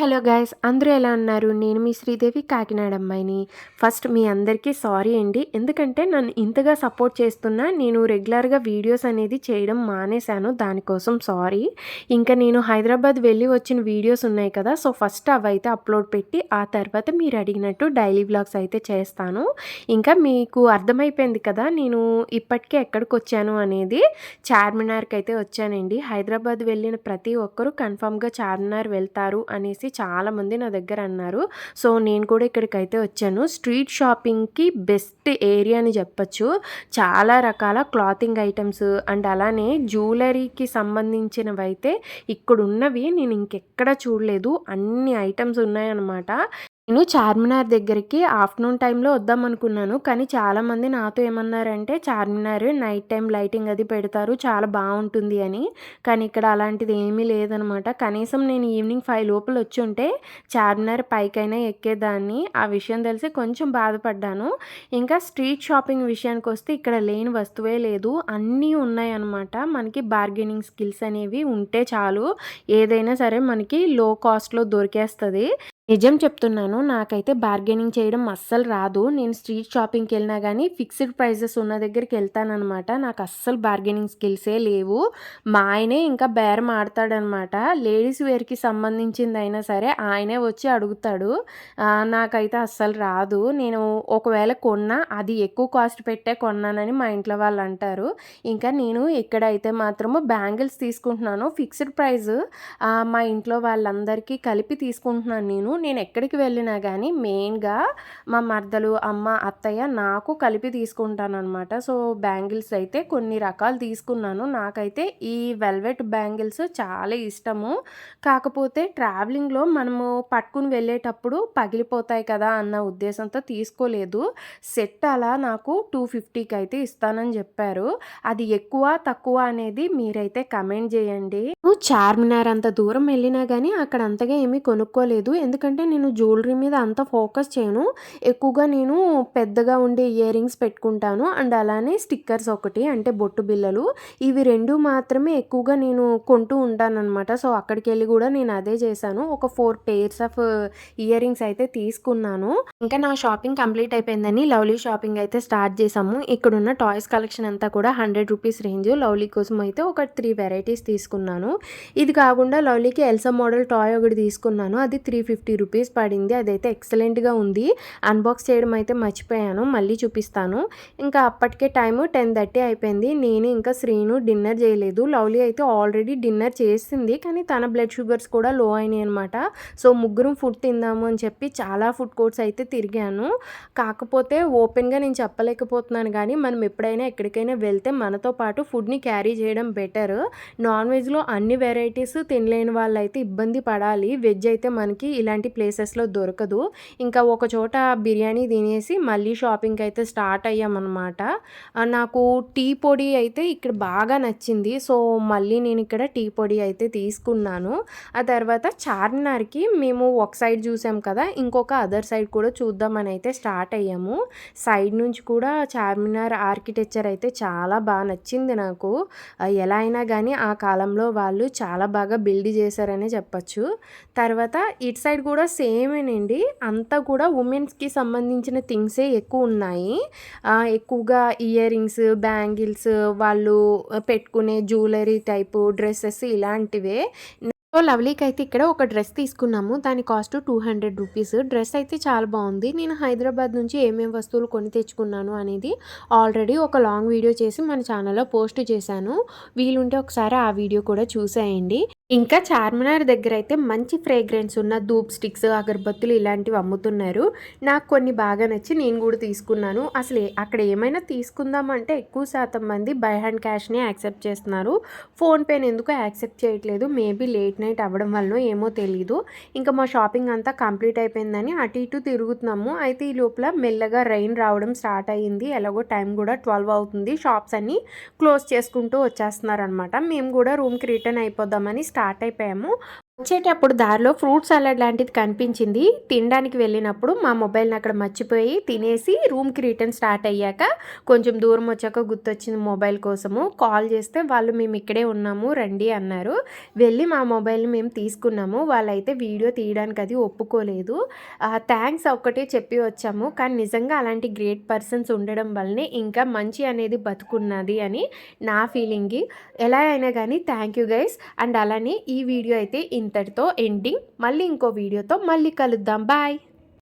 Hello guys అందరూ ఎలా ఉన్నారు? నేను మీ శ్రీదేవి కాకినాడ అమ్మాయిని. ఫస్ట్ మీ అందరికీ సారీ అండి. ఎందుకంటే నన్ను ఇంతగా సపోర్ట్ చేస్తున్నా నేను రెగ్యులర్గా వీడియోస్ అనేది చేయడం మానేశాను దానికోసం సారీ. ఇంకా నేను హైదరాబాద్ వెళ్ళి వచ్చిన వీడియోస్ ఉన్నాయి కదా సో ఫస్ట్ అవి అయితే అప్లోడ్ పెట్టి ఆ తర్వాత మీరు అడిగినట్టు డైలీ వ్లాగ్స్ అయితే చేస్తాను. ఇంకా మీకు అర్థమైపోయింది కదా నేను ఇప్పటికే ఎక్కడికి వచ్చాను అనేది. చార్మినార్కి అయితే వచ్చానండి. హైదరాబాద్ వెళ్ళిన ప్రతి ఒక్కరూ కన్ఫామ్గా చార్మినార్ వెళ్తారు అనేసి చాలామంది నా దగ్గర అన్నారు. సో నేను కూడా ఇక్కడికైతే వచ్చాను. స్ట్రీట్ షాపింగ్కి బెస్ట్ ఏరియా అని చెప్పచ్చు. చాలా రకాల క్లాతింగ్ ఐటమ్స్ అండ్ అలానే జ్యువెలరీకి సంబంధించినవి అయితే ఇక్కడ ఉన్నవి నేను ఇంకెక్కడ చూడలేదు. అన్ని ఐటమ్స్ ఉన్నాయన్నమాట. నేను చార్మినార్ దగ్గరికి ఆఫ్టర్నూన్ టైంలో వద్దాం అనుకున్నాను కానీ చాలామంది నాతో ఏమన్నారంటే చార్మినార్ నైట్ టైం లైటింగ్ అది పెడతారు చాలా బాగుంటుంది అని. కానీ ఇక్కడ అలాంటిది ఏమీ లేదనమాట. కనీసం నేను ఈవినింగ్ ఫైవ్ లోపల వచ్చి ఉంటే చార్మినార్ పైకైనా ఎక్కేదాన్ని. ఆ విషయం తెలిసి కొంచెం బాధపడ్డాను. ఇంకా స్ట్రీట్ షాపింగ్ విషయానికి వస్తే ఇక్కడ లేని వస్తువే లేదు. అన్నీ ఉన్నాయన్నమాట. మనకి బార్గెనింగ్ స్కిల్స్ అనేవి ఉంటే చాలు. ఏదైనా సరే మనకి లో కాస్ట్లో దొరికేస్తుంది. నిజం చెప్తున్నాను నాకైతే బార్గెనింగ్ చేయడం అస్సలు రాదు. నేను స్ట్రీట్ షాపింగ్కి వెళ్ళినా కానీ ఫిక్స్డ్ ప్రైజెస్ ఉన్న దగ్గరికి వెళ్తానమాట నాకు అస్సలు బార్గెనింగ్ స్కిల్సే లేవు. మా ఆయనే ఇంకా బేరం ఆడతాడనమాట లేడీస్ వేర్కి సంబంధించింది అయినా సరే ఆయనే వచ్చి అడుగుతాడు. నాకైతే అస్సలు రాదు. నేను ఒకవేళ కొన్నా అది ఎక్కువ కాస్ట్ పెట్టే కొన్నానని మా ఇంట్లో వాళ్ళు అంటారు. ఇంకా నేను ఇక్కడైతే మాత్రము బ్యాంగిల్స్ తీసుకుంటున్నాను ఫిక్స్డ్ ప్రైస్ మా ఇంట్లో వాళ్ళందరికీ కలిపి తీసుకుంటున్నాను నేను. నేను ఎక్కడికి వెళ్ళినా కానీ మెయిన్గా మా మర్దలు అమ్మ అత్తయ్య నాకు కలిపి తీసుకుంటాను అనమాట సో బ్యాంగిల్స్ అయితే కొన్ని రకాలు తీసుకున్నాను. నాకైతే ఈ వెల్వెట్ బ్యాంగిల్స్ చాలా ఇష్టము. కాకపోతే ట్రావెలింగ్లో మనము పట్టుకుని వెళ్ళేటప్పుడు పగిలిపోతాయి కదా అన్న ఉద్దేశంతో తీసుకోలేదు. సెట్ అలా నాకు టూ ఫిఫ్టీకి అయితే ఇస్తానని చెప్పారు. అది ఎక్కువ తక్కువ అనేది మీరైతే కమెంట్ చేయండి. చార్మినార్ అంత దూరం వెళ్ళినా కానీ అక్కడ అంతగా ఏమీ కొనుక్కోలేదు. ఎందుకంటే ఎందుకంటే నేను జ్యువెలరీ మీద అంత ఫోకస్ చేయను. ఎక్కువగా నేను పెద్దగా ఉండే ఇయర్ రింగ్స్ పెట్టుకుంటాను. అండ్ అలానే స్టిక్కర్స్ ఒకటి అంటే బొట్టు బిల్లలు ఇవి రెండు మాత్రమే ఎక్కువగా నేను కొంటూ ఉంటానన్నమాట. సో అక్కడికి వెళ్ళి కూడా నేను అదే చేశాను. ఒక four pairs of earrings అయితే తీసుకున్నాను. ఇంకా నా షాపింగ్ కంప్లీట్ అయిపోయిందని లవ్లీ షాపింగ్ అయితే స్టార్ట్ చేసాము ఇక్కడ ఉన్న టాయ్స్ కలెక్షన్ అంతా కూడా హండ్రెడ్ రూపీస్ రేంజ్. లవ్లీ కోసం అయితే ఒక త్రీ వెరైటీస్ తీసుకున్నాను. ఇది కాకుండా లవ్లీకి ఎల్సా మోడల్ టాయ్ ఒకటి తీసుకున్నాను. అది త్రీ ఫిఫ్టీ ఫిఫ్టీ రూపీస్ పడింది. అదైతే ఎక్సలెంట్గా ఉంది. అన్బాక్స్ చేయడం అయితే మర్చిపోయాను. మళ్ళీ చూపిస్తాను. ఇంకా అప్పటికే టైము టెన్ థర్టీ అయిపోయింది. నేను ఇంకా శ్రీను డిన్నర్ చేయలేదు. లవ్లీ అయితే ఆల్రెడీ డిన్నర్ చేసింది. కానీ తన బ్లడ్ షుగర్స్ కూడా లో అయినాయి అనమాట సో ముగ్గురం ఫుడ్ తిందాము అని చెప్పి చాలా ఫుడ్ కోర్ట్స్ అయితే తిరిగాను. కాకపోతే ఓపెన్గా నేను చెప్పలేకపోతున్నాను. కానీ మనం ఎప్పుడైనా ఎక్కడికైనా వెళ్తే మనతో పాటు ఫుడ్ని క్యారీ చేయడం బెటర్. నాన్ వెజ్లో అన్ని వెరైటీస్ తినలేని వాళ్ళు అయితే ఇబ్బంది పడాలి. వెజ్ అయితే మనకి ఇలాంటి ఇలాంటి ప్లేసెస్లో దొరకదు. ఇంకా ఒక చోట బిర్యానీ తినేసి మళ్ళీ షాపింగ్కి అయితే స్టార్ట్ అయ్యామన్నమాట. నాకు టీ పొడి అయితే ఇక్కడ బాగా నచ్చింది. సో మళ్ళీ నేను ఇక్కడ టీ పొడి అయితే తీసుకున్నాను. ఆ తర్వాత చార్మినార్కి మేము ఒక సైడ్ చూసాం కదా ఇంకొక అదర్ సైడ్ కూడా చూద్దామని అయితే స్టార్ట్ అయ్యాము. సైడ్ నుంచి కూడా చార్మినార్ ఆర్కిటెక్చర్ అయితే చాలా బాగా నచ్చింది నాకు. ఎలా అయినా కానీ ఆ కాలంలో వాళ్ళు చాలా బాగా బిల్డ్ చేశారనే చెప్పచ్చు. తర్వాత ఇటు సైడ్ కూడా కూడా సేమేనండి. అంతా కూడా ఉమెన్స్కి సంబంధించిన థింగ్సే ఎక్కువ ఉన్నాయి. ఎక్కువగా ఇయర్ రింగ్స్ బ్యాంగిల్స్ వాళ్ళు పెట్టుకునే జ్యువెలరీ టైపు డ్రెస్సెస్ ఇలాంటివే. సో లవ్లీకి అయితే ఇక్కడ ఒక డ్రెస్ తీసుకున్నాము. దాని cost two hundred rupees. Dress అయితే చాలా బాగుంది. నేను హైదరాబాద్ నుంచి ఏమేమి వస్తువులు కొని తెచ్చుకున్నాను అనేది ఆల్రెడీ ఒక లాంగ్ వీడియో చేసి మన ఛానల్లో పోస్ట్ చేశాను. వీలుంటే ఒకసారి ఆ వీడియో కూడా చూసేయండి. ఇంకా చార్మినార్ దగ్గర అయితే మంచి ఫ్రేగ్రెన్స్ ఉన్న ధూప్ స్టిక్స్ అగరబత్తులు ఇలాంటివి అమ్ముతున్నారు. నాకు కొన్ని బాగా నచ్చి నేను కూడా తీసుకున్నాను. అసలు అక్కడ ఏమైనా తీసుకుందామంటే ఎక్కువ శాతం మంది బై హ్యాండ్ క్యాష్ని యాక్సెప్ట్ చేస్తున్నారు. ఫోన్పేని ఎందుకు యాక్సెప్ట్ చేయట్లేదు? మేబీ లేట్ నైట్ అవ్వడం వల్ల ఏమో తెలీదు. ఇంకా మా షాపింగ్ అంతా కంప్లీట్ అయిపోయిందని అటు ఇటు తిరుగుతున్నాము. అయితే ఈ లోపల మెల్లగా రైన్ రావడం స్టార్ట్ అయ్యింది. ఎలాగో టైం కూడా ట్వెల్వ్ అవుతుంది. షాప్స్ అన్నీ క్లోజ్ చేసుకుంటూ వచ్చేస్తున్నారనమాట మేము కూడా రూమ్కి రిటర్న్ అయిపోదామని స్టార్ట్ అయిపోయాము. వచ్చేటప్పుడు దారిలో ఫ్రూట్ సలాడ్ లాంటిది కనిపించింది. తినడానికి వెళ్ళినప్పుడు మా మొబైల్ని అక్కడ మర్చిపోయి తినేసి రూమ్కి రిటర్న్ స్టార్ట్ అయ్యాక కొంచెం దూరం వచ్చాక గుర్తొచ్చింది మొబైల్ కోసము. కాల్ చేస్తే వాళ్ళు మేము ఇక్కడే ఉన్నాము రండి అన్నారు. వెళ్ళి మా మొబైల్ని మేము తీసుకున్నాము. వాళ్ళైతే వీడియో తీయడానికి అది ఒప్పుకోలేదు. థ్యాంక్స్ ఒక్కటే చెప్పి వచ్చాము. కానీ నిజంగా అలాంటి గ్రేట్ పర్సన్స్ ఉండడం వల్లనే ఇంకా మంచి అనేది బతుకున్నది అని నా ఫీలింగ్. ఎలా అయినా కానీ థ్యాంక్ యూ గైస్. అండ్ అలానే ఈ వీడియో అయితే ఇంతటితో ఎండింగ్ మళ్ళీ ఇంకో వీడియోతో మళ్ళీ కలుద్దాం. బాయ్